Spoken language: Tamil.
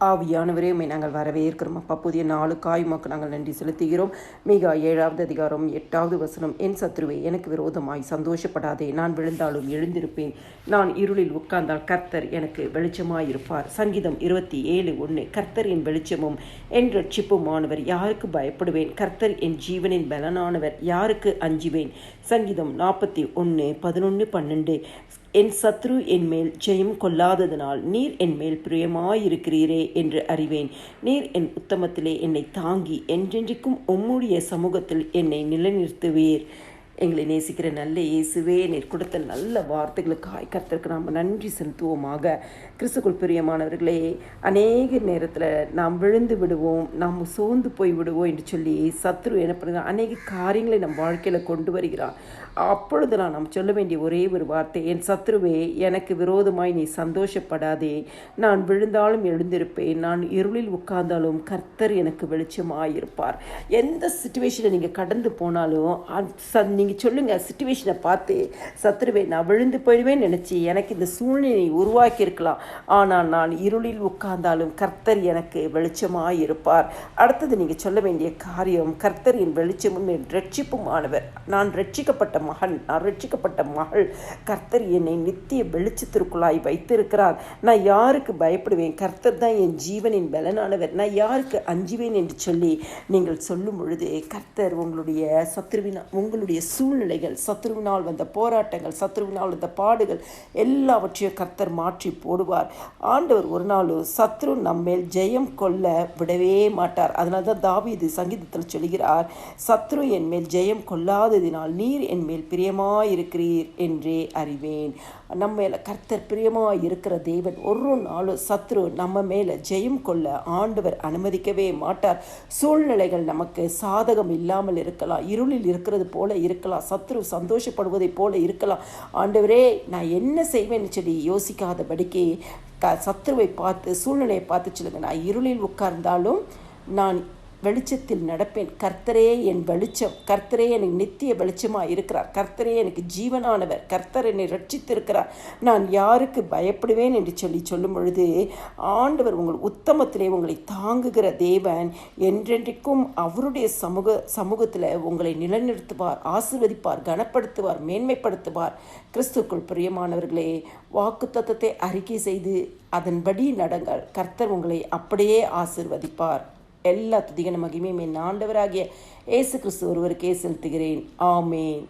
ஆவியானவரே உண்மை நாங்கள் வரவேற்கிறோம் அப்பா புதிய நாலு காயுமாக்கு நாங்கள் நன்றி செலுத்துகிறோம். மிக ஏழாவது அதிகாரம் எட்டாவது வசனம். என் சத்ருவே எனக்கு விரோதமாய் சந்தோஷப்படாதே. நான் விழுந்தாலும் எழுந்திருப்பேன். நான் இருளில் உட்கார்ந்தால் கர்த்தர் எனக்கு வெளிச்சமாய் இருப்பார் சங்கீதம் இருபத்தி ஏழு ஒன்று. கர்த்தர் என் வெளிச்சமும் என் ரட்சிப்புமானவர். யாருக்கு பயப்படுவேன்? கர்த்தர் என் ஜீவனின் பலனானவர். யாருக்கு அஞ்சுவேன்? சங்கீதம் நாற்பத்தி ஒன்று பதினொன்று பன்னெண்டு. என் சத்ரு என் மேல் ஜெயம் கொள்ளாததனால் நீர் என் மேல் பிரியமாயிருக்கிறீரே என்று அறிவேன். நீர் என் உத்தமத்திலே என்னை தாங்கி என்றென்றைக்கும் உம்முடைய சமூகத்தில் என்னை நிலைநிறுத்துவீர். எங்களை நேசிக்கிற நல்ல இயேசுவே நீர் கொடுத்த நல்ல வார்த்தைகளுக்காய் கர்த்தருக்கு நாம் நன்றி செலுத்துவோமாக. கிறிஸ்துக்குள் பிரியமானவர்களே அநேக நேரத்தில் நாம் விழுந்து விடுவோம் நாம் சோர்ந்து போய் விடுவோம் என்று சொல்லி சத்ரு என்ன பண்ணுங்க அநேக காரியங்களை நம் வாழ்க்கையில் கொண்டு வருகிறான் அப்பொழுது நான் நாம் சொல்ல வேண்டிய ஒரே ஒரு வார்த்தை என் சத்ருவே எனக்கு விரோதமாய் நீ சந்தோஷப்படாதே. நான் விழுந்தாலும் எழுந்திருப்பேன் நான் இருளில் உட்கார்ந்தாலும் கர்த்தர் எனக்கு வெளிச்சமாயிருப்பார். எந்த சுச்சுவேஷனை நீங்கள் கடந்து போனாலும் நீங்கள் சொல்லுங்கள் சுச்சுவேஷனை பார்த்து சத்ருவே நான் விழுந்து போயிடுவேன் நினச்சி எனக்கு இந்த சூழ்நிலையை உருவாக்கியிருக்கலாம் ஆனால் நான் இருளில் உட்கார்ந்தாலும் கர்த்தர் எனக்கு வெளிச்சமாக இருப்பார். அடுத்தது நீங்கள் சொல்ல வேண்டிய காரியம் கர்த்தரின் வெளிச்சமும் என் ரட்சிப்பும் ஆனவர் நான் ரட்சிக்கப்பட்ட மகன் நான் ரட்சிக்கப்பட்ட மகள். கர்த்தர் என்னை நித்திய வெளிச்சத்திற்குள்ளாய் வைத்திருக்கிறார். நான் யாருக்கு பயப்படுவேன்? கர்த்தர் தான் என் ஜீவனின் பலனானவர். நான் யாருக்கு அஞ்சுவேன் என்று சொல்லி நீங்கள் சொல்லும் பொழுது கர்த்தர் உங்களுடைய சத்ருவினா உங்களுடைய சூழ்நிலைகள் சத்ருவினால் வந்த போராட்டங்கள் சத்ருவினால் வந்த பாடுகள் எல்லாவற்றையும் கர்த்தர் மாற்றி போடுவார். ஆண்டவர் ஒரு நாளும் சத்ரு நம்மேல் ஜெயம் கொள்ள விடவே மாட்டார். அதனால தான் தாவீது சங்கீதத்தில் சொல்கிறார் சத்ரு என் மேல் ஜெயம் கொள்ளாததினால் நீர் என் மேல் பிரியமாயிருக்கிறீர் என்றே அறிவேன். நம்ம மேலே கர்த்தர் பிரியமாக இருக்கிற தேவன் ஒரு நாளும் சத்ரு நம்ம மேலே ஜெயம் கொள்ள ஆண்டவர் அனுமதிக்கவே மாட்டார். சூழ்நிலைகள் நமக்கு சாதகம் இல்லாமல் இருக்கலாம் இருளில் இருக்கிறது போல இருக்கலாம். சத்ரு சந்தோஷப்படுவதைப் போல இருக்கலாம். ஆண்டவரே நான் என்ன செய்வேன்னு சொல்லி யோசிக்காதபடிக்கு க சத்ருவை பார்த்து சூழ்நிலையை பார்த்து சொல்லுங்க. நான் இருளில் உட்கார்ந்தாலும் நான் வெளிச்சத்தில் நடப்பேன். கர்த்தரே என் வெளிச்சம். கர்த்தரே எனக்கு நித்திய வெளிச்சமாக இருக்கிறார். கர்த்தரே எனக்கு ஜீவனானவர். கர்த்தர் என்னை ரட்சித்திருக்கிறார். நான் யாருக்கு பயப்படுவேன் என்று சொல்லி சொல்லும் பொழுது ஆண்டவர் உங்கள் உத்தமத்திலே உங்களை தாங்குகிற தேவன் என்றென்றைக்கும் அவருடைய சமூக சமூகத்தில் உங்களை நிலைநிறுத்துவார் ஆசிர்வதிப்பார் கனப்படுத்துவார் மேன்மைப்படுத்துவார். கிறிஸ்துக்குள் பிரியமானவர்களே வாக்கு தத்தத்தை அறிக்கை செய்து அதன்படி நடங்கள். கர்த்தர் உங்களை அப்படியே ஆசிர்வதிப்பார். எல்லா துதிகன மகிமையும் என் ஆண்டவராகிய இயேசு கிறிஸ்து ஒருவருக்கே செலுத்துகிறேன். ஆமேன்.